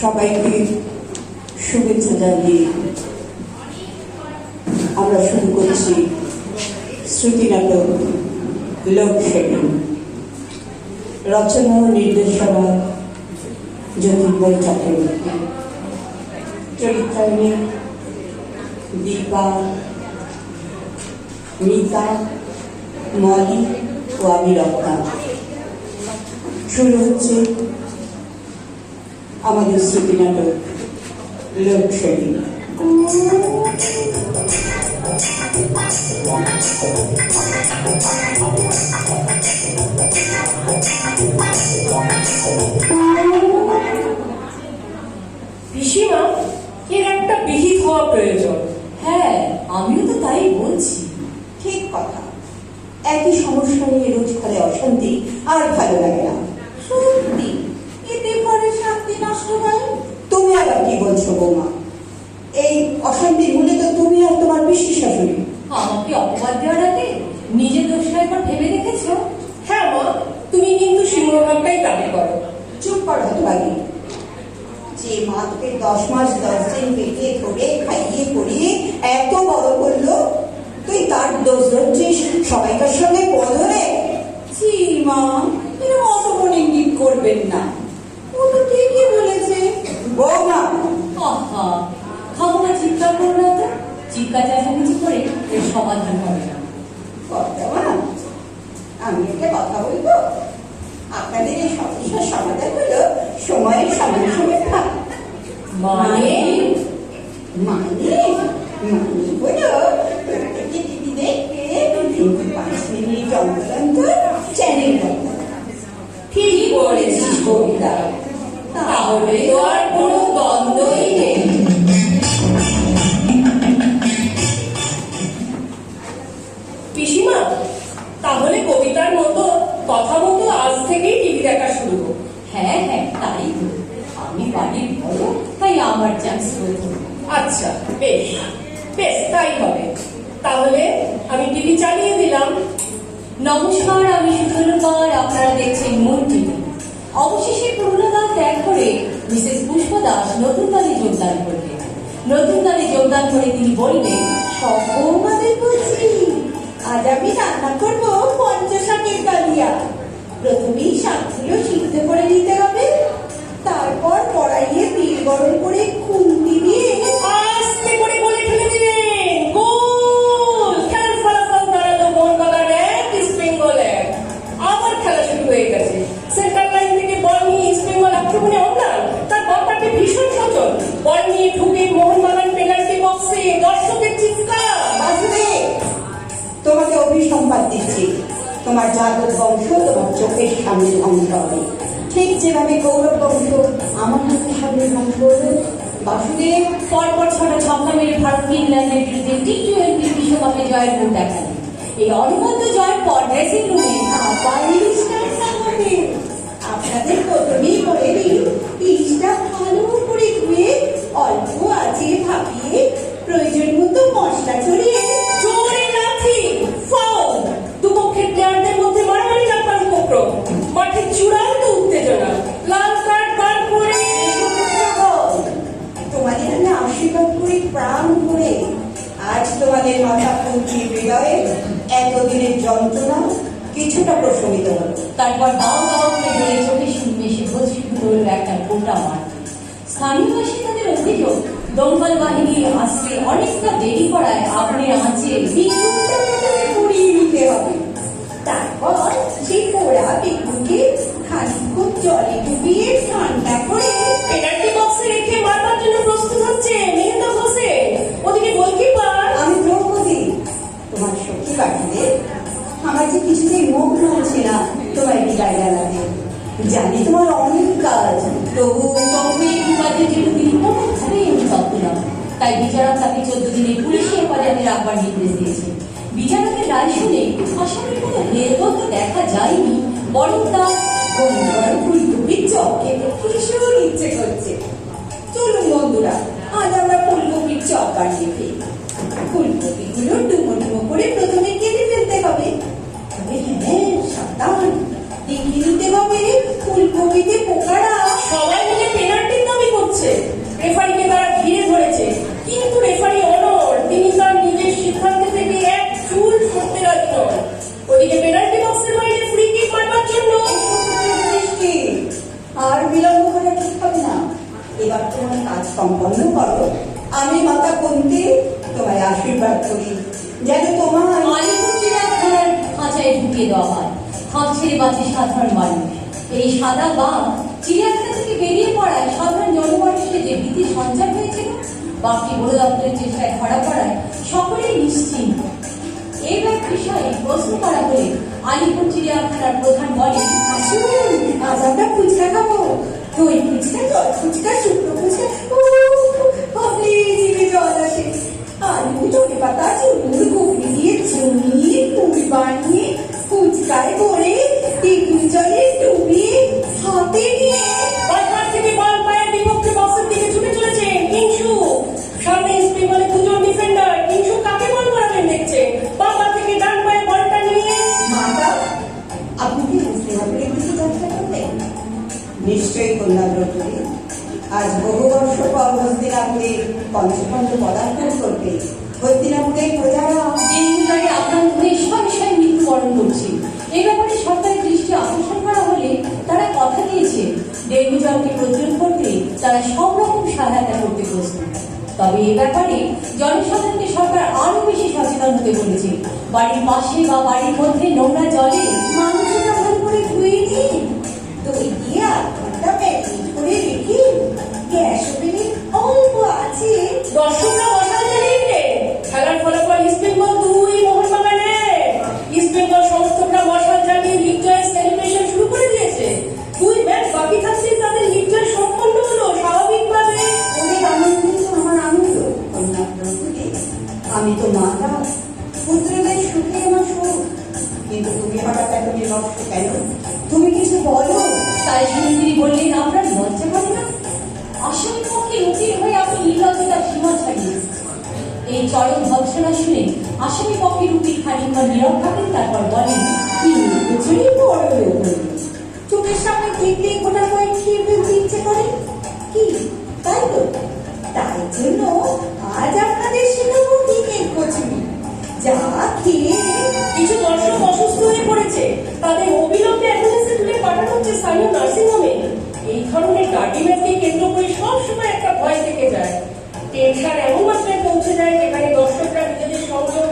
সবাইকে শুভেচ্ছা জানিয়ে আমরা শুরু করছি শ্রুতি নাটক লোকশেডিং রচনা ও নির্দেশনা জ্যোতির্ময় চক্রবর্তী চরিত্রায়নে দীপা মিতা মলি ও আমি রক্তা। শুরু হচ্ছে আমাদের স্মৃতি নাটক লোকশেডিং পিসিমা এর একটা বিহিত হওয়া প্রয়োজন। হ্যাঁ আমিও তো তাই বলছি। ঠিক কথা। একই সমস্যা নিয়ে রোজ করে অশান্তি আর ভালো লাগে না সত্যি এতে করে শান্তি নষ্ট হয় তুমি আবার কি বলছো বৌমা? এই অশান্তির মূলে তো তুমি আর তোমার পিসি শাশুড়ি। আমাকে অপবাদ দেওয়ার আগে নিজের দোষটা একবার ভেবে দেখেছ? হ্যাঁ মা তুমি কিন্তু সিংহভাগটাই দাবি করো। চুপ কর হতভাগী যে মা তোকে দশ মাস দশ দিন পেটে ধরে খাইয়ে পড়িয়ে এত বড় করল তুই তার দোষ ধরছিস সবাইকার সঙ্গে বদলে জি মা। মানে মানে হলো প্রত্যেকে টিভি দেখে কিন্তু পাঁচ মিনিট অন্তর চ্যানেল। ঠিক বলেছিস কবিতা তাহলে তো আর দাস নতুন দলে যোগদান করলেন নতুন দলে যোগদান করে তিনি বললেন সৌমাদের বলছি আজ আমি রান্না করব পঞ্চশাকের কালিয়া প্রথমেই শাকগুলো সিদ্ধ করে নিতে হবে। তারপর কড়াইয়ে তেল গরম করে খুন্তি দিয়ে জাগত বংশ চোখের সামনে ধ্বংস হবে ঠিক যেভাবে বংশ আমার বাসুদেব পরপর ছক্কা মেরে ইংল্যান্ডের বিরুদ্ধে টি টোয়েন্টি বিশ্বকাপে জয়ের দেখান এই অনবদ্য জয়ের পর ড্রেসিং রুমে আপনাদের প্রথমেই বলে দিই ভালো করে ধুয়ে অল্প আঁচে ভাপিয়ে প্রয়োজন মতো মশলা ছড়িয়ে মাঠ স্থানীয় বাসিন্দাদের অভিযোগ, দমকল বাহিনী আসতে অনেকটা দেরি করায় আগুনের আঁচে পুড়িয়ে নিতে হবে। তারপর সেই পোড়া বিদ্যুৎকে খানিক্ষণ জলে ডুবিয়ে ঠান্ডা করে পেনাল্টি বক্সে রেখে মারবার জন্য প্রস্তুত হচ্ছে মেহেন্দ্র হোসেন ওদিকে গোলকিপার আমি দ্রৌপদী, তোমার সখী পাঠিয়ে আমার যে কিছুতেই মুখ নড়ছে না, তোমায় বিদায় জানাতে জানি তোমার অনেক তবে তাই বিচারক তাকে চোদ্দ দিনের পুলিশি হেফাজতে রাখবার নির্দেশ দিয়েছেন বিচারকের রায় শুনে আসামির কোনো হেরবত দেখা যায়নি, বরং গঙ্গার ফুলকপির চপ খেতে ভীষণ ইচ্ছে করছে চলুন বন্ধুরা, আজ আমরা ফুলকপির চপ বানিয়ে ফেলি ফুলকপিগুলো ছেড়ে বাঁচে সাধারণ মানুষ এই সাদা বাঘ চিড়িয়াখানা থেকে বেরিয়ে পড়ায় সাধারণ জনমানুষকে যে ভীতি সঞ্চার হয়েছিল, বাঘটি বড় দপ্তরের চেষ্টায় ধরা পড়ায় সকলেই নিশ্চিন্ত। এই ব্যাপ বিষয়ে প্রশ্ন করা হলে আলিপুর চিড়িয়াখানার প্রধান বলেন, আসুন, আজ আমরা ফুচকা খাব। দই ফুচকা ফুচকা শুকনো ফুচকা নিশ্চয়ই কন্যা দ্রৌপদী আজ বহু বর্ষ পর হস্তিনাপুরে পঞ্চপঞ্চ পদার্পণ করবে হস্তিনাপুরের প্রজারা ডেঙ্গুটাকে আক্রান্ত হয়ে শয়ে শয়ে মৃত্যুবরণ করছে। এই ব্যাপারে সরকারের দৃষ্টি আকর্ষণ করা হলে তারা কথা দিয়েছে। ডেঙ্গু জ্বরকে প্রতিরোধ করতে তারা সব রকম সহায়তা করতে প্রস্তুত। তবে এ ব্যাপারে জনসাধারণকে সরকার আরও বেশি সচেতন হতে বলেছে। বাড়ির পাশে বা বাড়ির মধ্যে নোংরা জলে মাংসটা ভালো করে ধুয়ে নিন দই দিয়ে গ্যাস ওভেনে অল্প আছে। দর্শকরা জ্বালিয়ে খেলার ফলাফল ইস্ট শেখাবো খেয়ে কিছু দর্শক অসুস্থ হয়ে পড়েছে। তাদের অবিলম্বে অ্যাম্বুলেন্সে তুলে পাঠানো হচ্ছে স্থানীয় নার্সিংহোমে। এই ধরনের গাড়ি ম্যাচকে কেন্দ্র করে সবসময় একটা ভয় থেকে যায়। টেনশন এমন মাত্রায় পৌঁছে যায় যেখানে দর্শকরা নিজেদের সংযোগ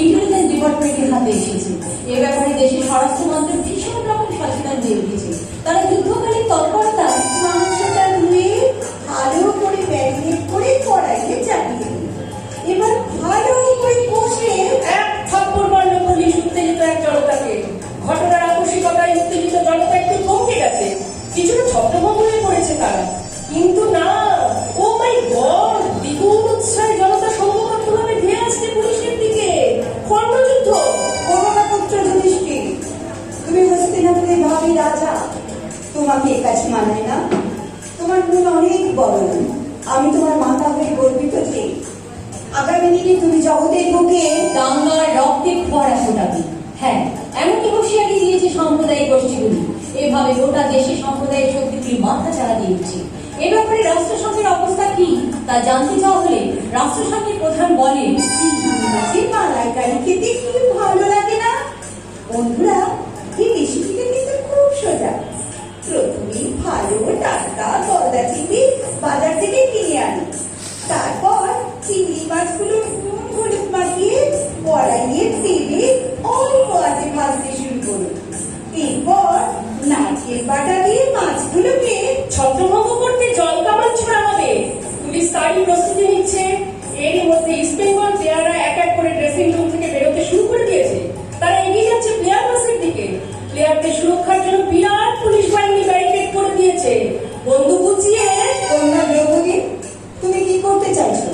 ইন্টেলিজেন্স ডিপার্টমেন্টের হাতে এসেছে। এ ব্যাপারে দেশের স্বরাষ্ট্র মন্ত্রক ভীষণ রকম সচেতন হয়ে উঠেছে রাষ্ট্রসংঘের প্রধান বলেন প্লেয়ারদের সুরক্ষার জন্য বিরাট পুলিশ বাহিনী ব্যারিকেড করে দিয়েছে। বন্দুক গুছিয়ে কন্যা দ্রৌপদী তুমি কি করতে চাইছো?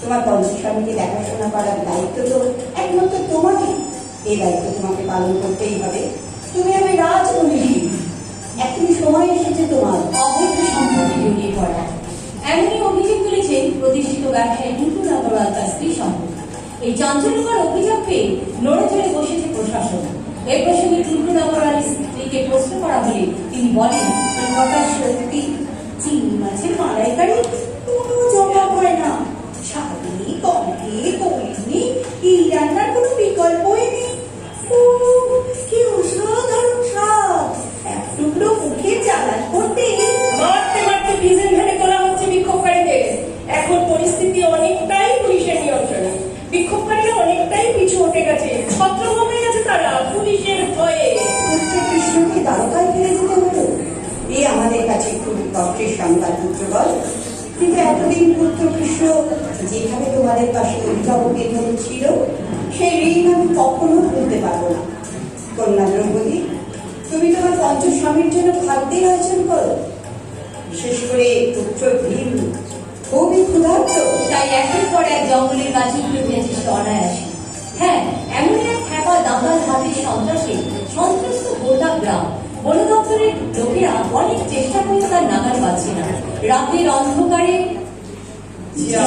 তোমার বংশস্বামীকে দেখাশোনা করার দায়িত্ব তো একমাত্র তোমারই। এই দায়িত্ব তোমাকে পালন করতেই হবে। তুমি হবে রাজমনীষী এখনই সময় এসেছে তোমার অবৈধ সম্পত্তি জড়িয়ে পড়া। এমনই অভিযোগ তুলেছেন প্রতিষ্ঠিত ব্যবসায়ী টুটুল আগরওয়াল তার স্ত্রী সম্পর্কে। এই চাঞ্চল্যকর অভিযোগ পেয়ে নড়ে চড়ে বসেছে প্রশাসন। এ প্রসঙ্গে টুটু আলীর স্ত্রীকে প্রশ্ন করা হলে তিনি বলেন কথা সত্যি চিংড়ি মাছের মালাইকারি কোনো জবাব হয় না। স্বাদে কমকে কলিনি এই রান্নার কষ্টের সংবাদ পুত্রবল কিন্তু এতদিন পুত্র কৃষ্ণ যেভাবে তোমাদের পাশে অভিভাবকের মতো ছিল, সেই ঋণ আমি কখনো ভুলতে পারব না। কন্যা দ্রৌপদী, তুমি তোমার পঞ্চস্বামীর জন্য খাদ্যের আয়োজন করো। বিশেষ করে পুত্র ভীম, খুবই ক্ষুধার্ত। তাই একের পর এক জঙ্গলের কাছে উঠে উঠেছে সে অনায়াসে হ্যাঁ এমন এক খ্যাপা দাঙ্গাল হাতির সন্ত্রাসে সন্ত্রস্ত গোটা গ্রাম। বন দপ্তরের লোকেরা অনেক চেষ্টা করে তার নাগাল পাচ্ছে না রাতের অন্ধকারে। যা।